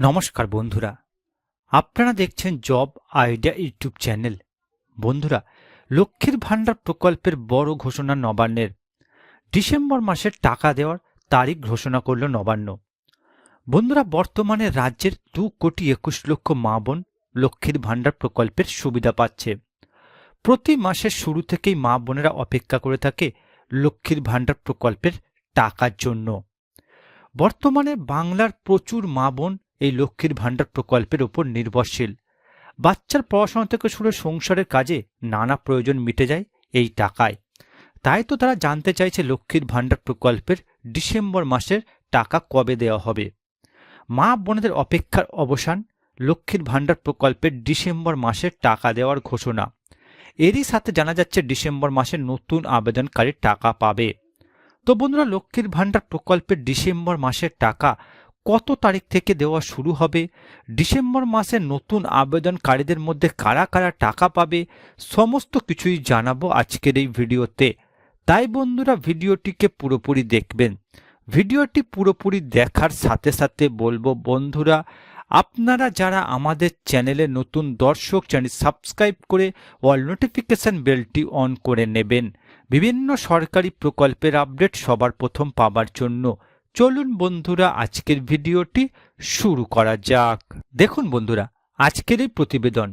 নমস্কার বন্ধুরা। আপনারা দেখছেন জব আইডিয়া ইউটিউব চ্যানেল। বন্ধুরা, লক্ষ্মীর ভাণ্ডার প্রকল্পের বড় ঘোষণা নবান্নের। ডিসেম্বর মাসের টাকা দেওয়ার তারিখ ঘোষণা করল নবান্ন। বন্ধুরা, বর্তমানে রাজ্যের দু কোটি একুশ লক্ষ মা বোন লক্ষ্মীর ভাণ্ডার প্রকল্পের সুবিধা পাচ্ছে। প্রতি মাসের শুরু থেকেই মা বোনেরা অপেক্ষা করে থাকে লক্ষ্মীর ভাণ্ডার প্রকল্পের টাকার জন্য। বর্তমানে বাংলার প্রচুর মা বোন এই লক্ষ্মীর ভাণ্ডার প্রকল্পের উপর নির্ভরশীল। বাচ্চার পড়াশোনা থেকে শুরু সংসারের কাজে নানা প্রয়োজন মিটে যায় এই টাকায়। তাই তো তারা জানতে চাইছে লক্ষ্মীর ভাণ্ডার প্রকল্পের ডিসেম্বর মাসের টাকা কবে দেওয়া হবে। মা বোনেদের অপেক্ষার অবসান, লক্ষ্মীর ভাণ্ডার প্রকল্পের ডিসেম্বর মাসের টাকা দেওয়ার ঘোষণা। এরই সাথে জানা যাচ্ছে ডিসেম্বর মাসে নতুন আবেদনকারী টাকা পাবে। তো বন্ধুরা, লক্ষ্মীর ভাণ্ডার প্রকল্পের ডিসেম্বর মাসের টাকা কত তারিখ থেকে দেওয়া শুরু হবে? ডিসেম্বর মাসে নতুন আবেদনকারীদের মধ্যে কারা কারা টাকা পাবে? সমস্ত কিছুই জানাব আজকের এই ভিডিওতে। তাই বন্ধুরা, ভিডিওটিকে পুরোপুরি দেখবেন। ভিডিওটি পুরোপুরি দেখার সাথে সাথে বলব, বন্ধুরা, আপনারা যারা আমাদের চ্যানেলে নতুন দর্শক, চ্যানেল সাবস্ক্রাইব করে অল নোটিফিকেশান বেলটি অন করে নেবেন। বিভিন্ন সরকারি প্রকল্পের আপডেট সবার প্রথম পাবার জন্য। চলুন বন্ধুরা, আজকের ভিডিওটি শুরু করা যাক। দেখুন বন্ধুরা, আজকের এই প্রতিবেদন।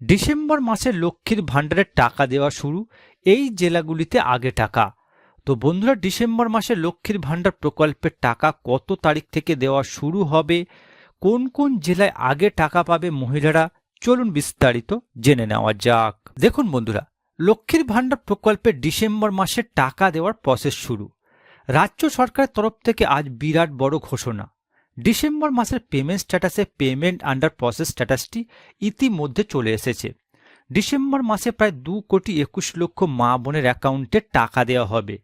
ডিসেম্বর মাসে লক্ষ্মীর ভাণ্ডারের টাকা দেওয়া শুরু, এই জেলাগুলিতে আগে টাকা। তো বন্ধুরা, ডিসেম্বর মাসে লক্ষ্মীর ভাণ্ডার প্রকল্পের টাকা কত তারিখ থেকে দেওয়া শুরু হবে, কোন কোন জেলায় আগে টাকা পাবে মহিলারা, চলুন বিস্তারিত জেনে নেওয়া যাক। দেখুন বন্ধুরা, লক্ষ্মীর ভাণ্ডার প্রকল্পে ডিসেম্বর মাসে টাকা দেওয়ার প্রসেস শুরু। রাজ্য সরকারের তরফ থেকে আজ বিরাট বড় ঘোষণা। ডিসেম্বর মাসের পেমেন্ট স্ট্যাটাসে পেমেন্ট আন্ডার প্রসেস স্ট্যাটাসটি ইতিমধ্যে চলে এসেছে। ডিসেম্বর মাসে প্রায় দু কোটি একুশ লক্ষ মা বোনের অ্যাকাউন্টে টাকা দেওয়া হবে।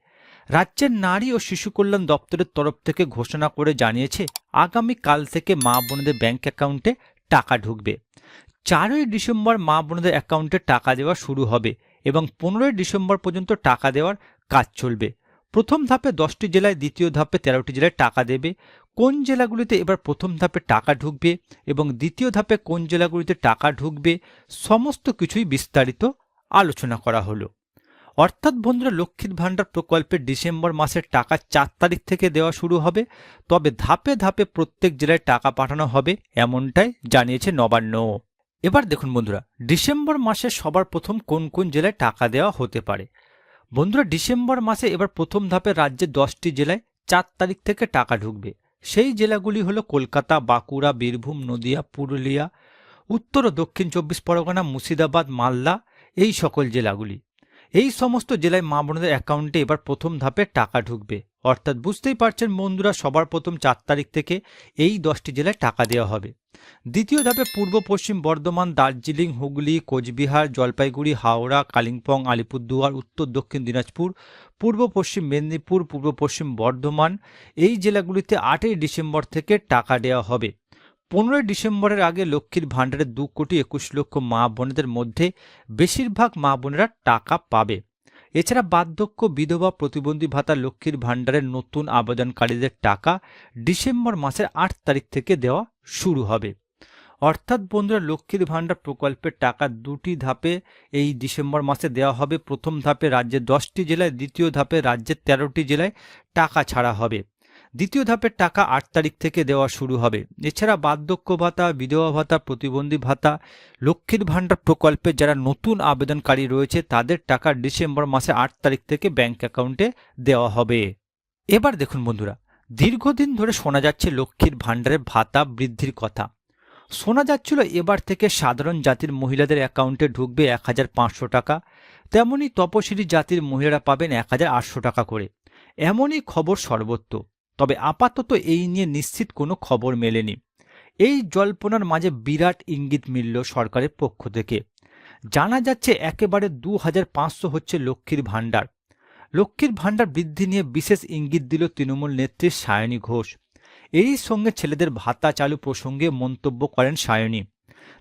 রাজ্যের নারী ও শিশু কল্যাণ দপ্তরের তরফ থেকে ঘোষণা করে জানিয়েছে, আগামী কাল থেকে মা বোনদের ব্যাংক অ্যাকাউন্টে টাকা ঢুকবে। চারই ডিসেম্বর মা বোনদের অ্যাকাউন্টে টাকা দেওয়া শুরু হবে এবং পনেরোই ডিসেম্বর পর্যন্ত টাকা দেওয়ার কাজ চলবে। প্রথম ধাপে দশটি জেলায় দ্বিতীয় ধাপে তেরোটি জেলায় টাকা দেবে। কোন জেলাগুলিতে এবার প্রথম ধাপে টাকা ঢুকবে এবং দ্বিতীয় ধাপে কোন জেলাগুলিতে টাকা ঢুকবে সমস্ত কিছুই বিস্তারিত আলোচনা করা হলো। অর্থাৎ বন্ধুরা, লক্ষ্মীর ভাণ্ডার প্রকল্পের ডিসেম্বর মাসের টাকা চার তারিখ থেকে দেওয়া শুরু হবে। তবে ধাপে ধাপে প্রত্যেক জেলায় টাকা পাঠানো হবে এমনটাই জানিয়েছে নবান্ন। এবার দেখুন বন্ধুরা, ডিসেম্বর মাসে সবার প্রথম কোন কোন জেলায় টাকা দেওয়া হতে পারে? বন্ধুরা, ডিসেম্বর মাসে এবার প্রথম ধাপে রাজ্যের দশটি জেলায় চার তারিখ থেকে টাকা ঢুকবে। সেই জেলাগুলি হলো কলকাতা, বাঁকুড়া, বীরভূম, নদিয়া, পুরুলিয়া, উত্তর ও দক্ষিণ চব্বিশ পরগনা, মুর্শিদাবাদ, মালদা, এই সকল জেলাগুলি। এই সমস্ত জেলায় মা বোনদের অ্যাকাউন্টে এবার প্রথম ধাপে টাকা ঢুকবে। অর্থাৎ বুঝতেই পারছেন বন্ধুরা, সবার প্রথম চার তারিখ থেকে এই দশটি জেলায় টাকা দেওয়া হবে। দ্বিতীয় ধাপে পূর্ব পশ্চিম বর্ধমান, দার্জিলিং, হুগলি, কোচবিহার, জলপাইগুড়ি, হাওড়া, কালিম্পং, আলিপুরদুয়ার, উত্তর দক্ষিণ দিনাজপুর, পূর্ব পশ্চিম মেদিনীপুর, পূর্ব পশ্চিম বর্ধমান, এই জেলাগুলিতে আটই ডিসেম্বর থেকে টাকা দেওয়া হবে। পনেরোই ডিসেম্বরের আগে লক্ষ্মীর ভাণ্ডারে দু কোটি একুশ লক্ষ মা বোনেদের মধ্যে বেশিরভাগ মা বোনেরা টাকা পাবে। এছাড়া বার্ধক্য, বিধবা, প্রতিবন্ধী ভাতা, লক্ষ্মীর ভাণ্ডারের নতুন আবেদনকারীদের টাকা ডিসেম্বর মাসের আট তারিখ থেকে দেওয়া শুরু হবে। অর্থাৎ বন্ধুরা, লক্ষ্মীর ভাণ্ডার প্রকল্পের টাকা দুটি ধাপে এই ডিসেম্বর মাসে দেওয়া হবে। প্রথম ধাপে রাজ্যের দশটি জেলায়, দ্বিতীয় ধাপে রাজ্যের তেরোটি জেলায় টাকা ছাড়া হবে। দ্বিতীয় ধাপের টাকা আট তারিখ থেকে দেওয়া শুরু হবে। এছাড়া বার্ধক্য ভাতা, বিধবা ভাতা, প্রতিবন্ধী ভাতা, লক্ষ্মীর ভাণ্ডার প্রকল্পে যারা নতুন আবেদনকারী রয়েছে, তাদের টাকা ডিসেম্বর মাসে আট তারিখ থেকে ব্যাংক অ্যাকাউন্টে দেওয়া হবে। এবার দেখুন বন্ধুরা, দীর্ঘদিন ধরে শোনা যাচ্ছে লক্ষ্মীর ভাণ্ডারের ভাতা বৃদ্ধির কথা। শোনা যাচ্ছিল এবার থেকে সাধারণ জাতির মহিলাদের অ্যাকাউন্টে ঢুকবে এক হাজার পাঁচশো টাকা। তেমনি তপশিলি জাতির মহিলারা পাবেন এক হাজার আটশো টাকা করে। এমনই খবর সর্বত্র। তবে আপাতত এই নিয়ে নিশ্চিত কোনো খবর মেলেনি। এই জল্পনার মাঝে বিরাট ইঙ্গিত মিলল সরকারের পক্ষ থেকে। জানা যাচ্ছে একেবারে দু হাজার পাঁচশো হচ্ছে লক্ষ্মীর ভাণ্ডার। লক্ষ্মীর ভাণ্ডার বৃদ্ধি নিয়ে বিশেষ ইঙ্গিত দিল তৃণমূল নেত্রী সায়নী ঘোষ। এরই সঙ্গে ছেলেদের ভাতা চালু প্রসঙ্গে মন্তব্য করেন সায়নী।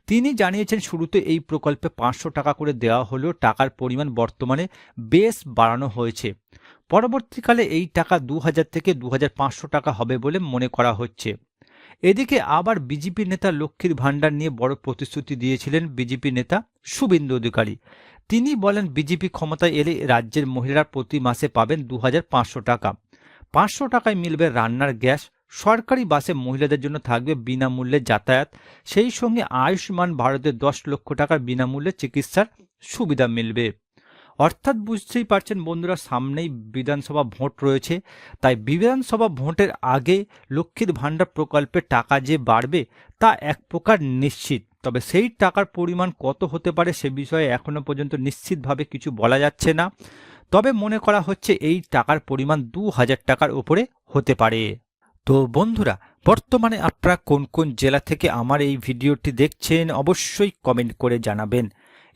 তিনি জানিয়েছেন শুরুতে এই প্রকল্পে পাঁচশো টাকা করে দেওয়া হলেও টাকার পরিমাণ বর্তমানে বেশ বাড়ানো হয়েছে। পরবর্তীকালে এই টাকা দু হাজার থেকে দু হাজার পাঁচশো টাকা হবে বলে মনে করা হচ্ছে। এদিকে আবার বিজেপি নেতা লক্ষ্মীর ভাণ্ডার নিয়ে বড় প্রতিশ্রুতি দিয়েছিলেন বিজেপি নেতা শুভেন্দু অধিকারী। তিনি বলেন, বিজেপি ক্ষমতায় এলে রাজ্যের মহিলারা প্রতি মাসে পাবেন দু হাজার পাঁচশো টাকা। পাঁচশো টাকায় মিলবে রান্নার গ্যাস, সরকারি বাসে মহিলাদের জন্য থাকবে বিনামূল্যে যাতায়াত, সেই সঙ্গে আয়ুষ্মান ভারতের দশ লক্ষ টাকার বিনামূল্যে চিকিৎসার সুবিধা মিলবে। অর্থাৎ বুঝতেই পারছেন বন্ধুরা, সামনেই বিধানসভা ভোট রয়েছে। তাই বিধানসভা ভোটের আগে লক্ষ্মীর ভাণ্ডার প্রকল্পে টাকা যে বাড়বে তা এক প্রকার নিশ্চিত। তবে সেই টাকার পরিমাণ কত হতে পারে সে বিষয়ে এখনও পর্যন্ত নিশ্চিতভাবে কিছু বলা যাচ্ছে না। তবে মনে করা হচ্ছে এই টাকার পরিমাণ দু হাজার টাকার উপরে হতে পারে। তো বন্ধুরা, বর্তমানে আপনারা কোন কোন জেলা থেকে আমার এই ভিডিওটি দেখছেন অবশ্যই কমেন্ট করে জানাবেন।